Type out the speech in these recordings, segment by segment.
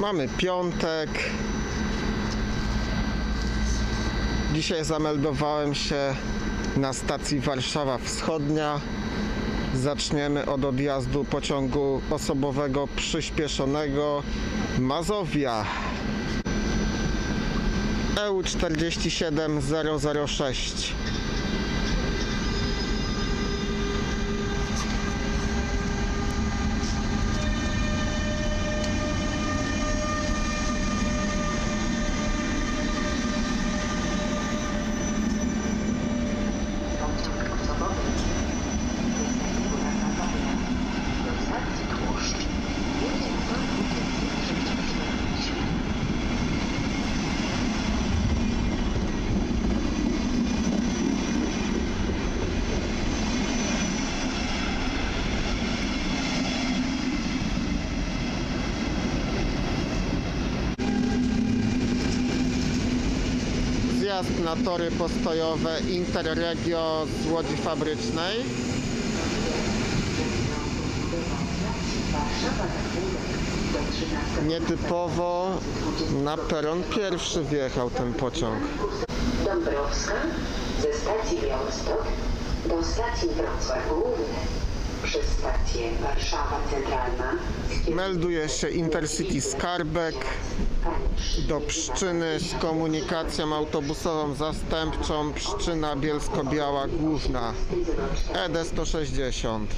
Mamy piątek. Dzisiaj zameldowałem się na stacji Warszawa Wschodnia. Zaczniemy od odjazdu pociągu osobowego przyspieszonego Mazowia EU47006. Zjazd na tory postojowe Interregio z Łodzi Fabrycznej. Warszawa Zachód do 13. Nietypowo na peron pierwszy wjechał ten pociąg. Dąbrowska ze stacji Białystok do stacji Wrocław Główny przez stację Warszawa Centralna. Melduje się Intercity Skarbek. Do Pszczyny z komunikacją autobusową zastępczą Pszczyna Bielsko-Biała Główna ED 160.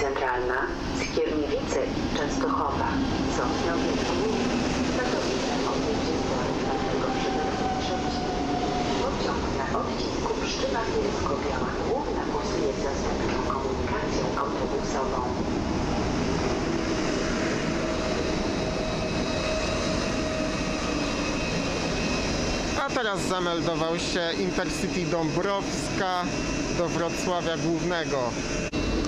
Centralna z Kierniewicy Częstochowa. Sosnowiec Główny Katowice od 24 Pociąg na A teraz zameldował się Intercity Dąbrowska do Wrocławia Głównego.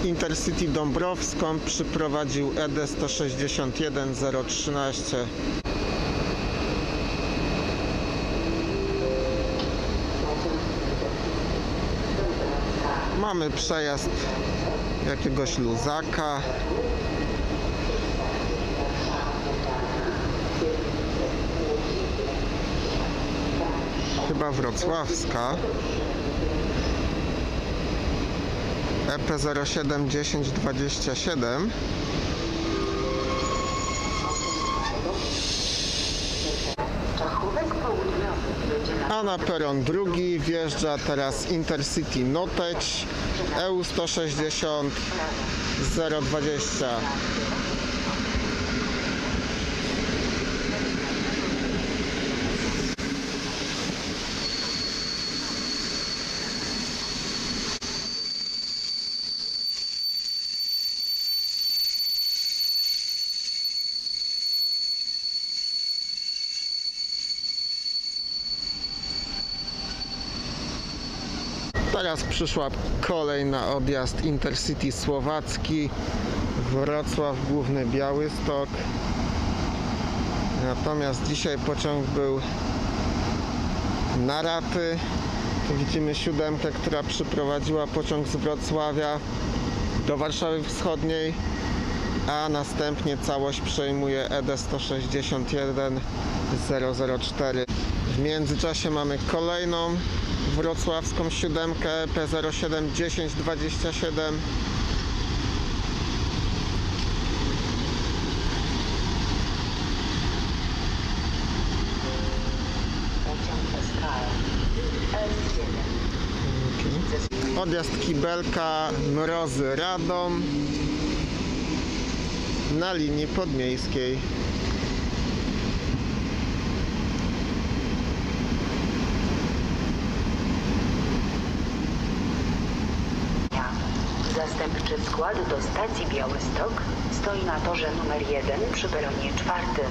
Intercity Dąbrowską przyprowadził ED 161 013. Mamy przejazd jakiegoś luzaka. Chyba wrocławska. EP 071027. Czachówek Południowy jedzie na A na peron drugi wjeżdża teraz Intercity Noteć E EU 160 020. Teraz przyszła kolej na odjazd Intercity Słowacki. Wrocław Główny Białystok. Natomiast dzisiaj pociąg był na raty Tu widzimy siódemkę, która przyprowadziła pociąg z Wrocławia do Warszawy Wschodniej a następnie całość przejmuje ED 161 004 w międzyczasie mamy kolejną wrocławską siódemkę E EP 07 10 27 pociąg SKL S1 Odjazd Kibelka Mrozy Radom na linii podmiejskiej. Zastępczy skład do stacji Białystok stoi na torze numer 1 przy peronie czwartym.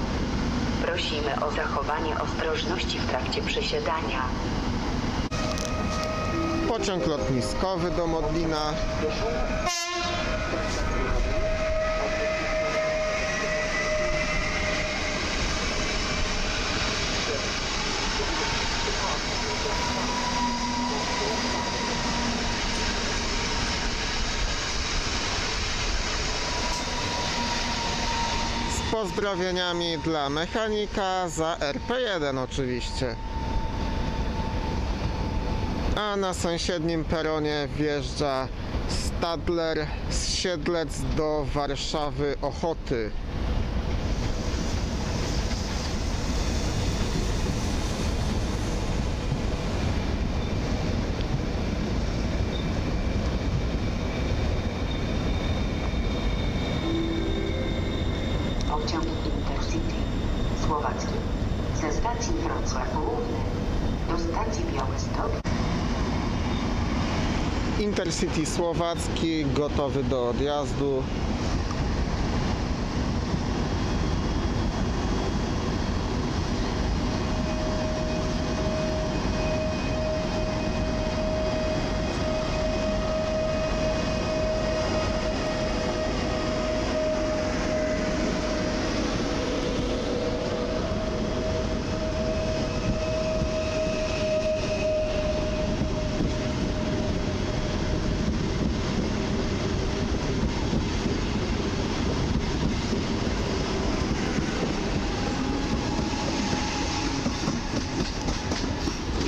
Prosimy o zachowanie ostrożności w trakcie przesiadania. Pociąg lotniskowy do Modlina. Pozdrowieniami dla mechanika za RP1 oczywiście. A na sąsiednim peronie wjeżdża Stadler z Siedlec do Warszawy Ochoty. Pociąg Intercity Słowacki ze stacji Wrocław Główny do stacji Białystok Intercity Słowacki gotowy do odjazdu.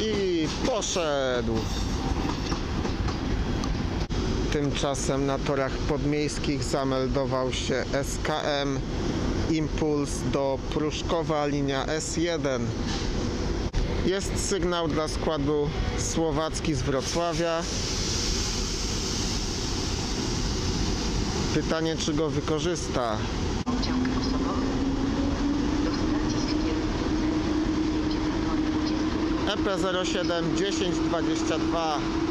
i poszedł. Tymczasem na torach podmiejskich zameldował się SKM Impuls do Pruszkowa linia S1. Jest sygnał dla składu Słowacki z Wrocławia. Pytanie, czy go wykorzysta. Pociąg osobowy do stacji Skierniewice jedzie na tor 20 EP07 1022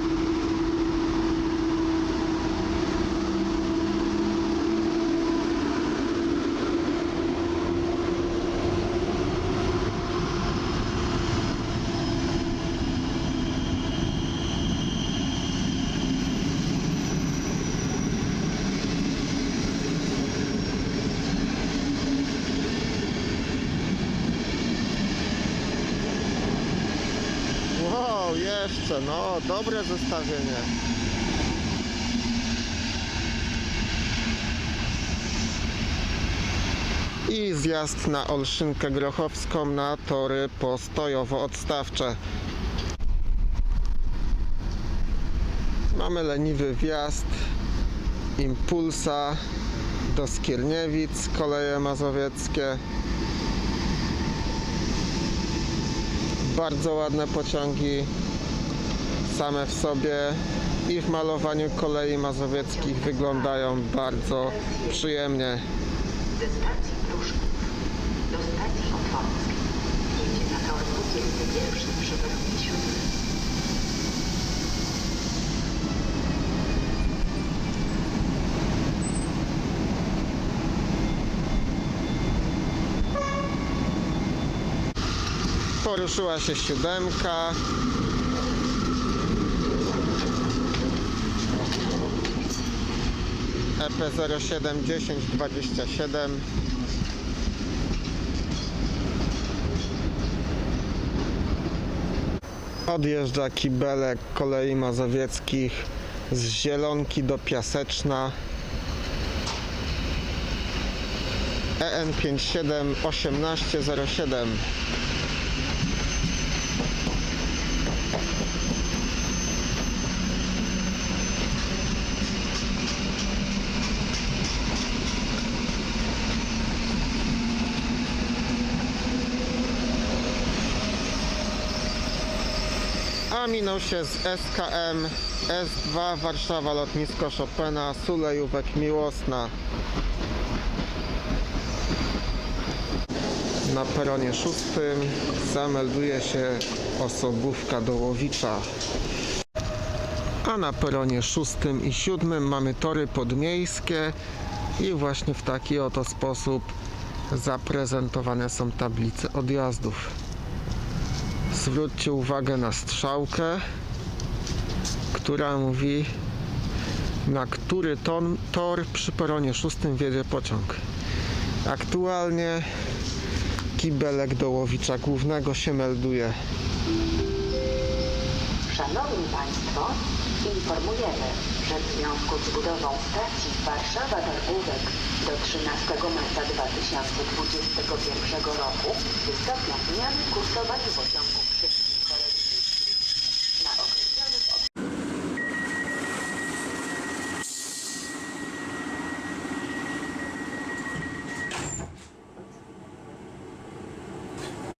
jeszcze, no, dobre zestawienie. I zjazd na Olszynkę Grochowską na tory postojowo-odstawcze. Mamy leniwy wjazd Impulsa do Skierniewic, koleje mazowieckie. Bardzo ładne pociągi same w sobie i w malowaniu kolei mazowieckich wyglądają bardzo przyjemnie. ze stacji do stacji Otwockiej jedzie na tor 21 przy peronie 7. Poruszyła się siódemka. E EP07 1027 Odjeżdża kibelek kolei mazowieckich z Zielonki do Piaseczna. E EN57 1807 minął się z SKM S2 Warszawa Lotnisko Chopina Sulejówek Miłosna. Na peronie szóstym zamelduje się osobówka do Łowicza a na peronie szóstym i siódmym mamy tory podmiejskie i właśnie w taki oto sposób zaprezentowane są tablice odjazdów zwróćcie uwagę na strzałkę, która mówi na który ton, tor przy peronie szóstym wiedzie pociąg. Aktualnie kibelek do Łowicza Głównego się melduje. Szanowni Państwo, informujemy, że w związku z budową stacji Warszawa Targówek do 13 marca 2021 roku wystąpią zmiany kursowania pociągów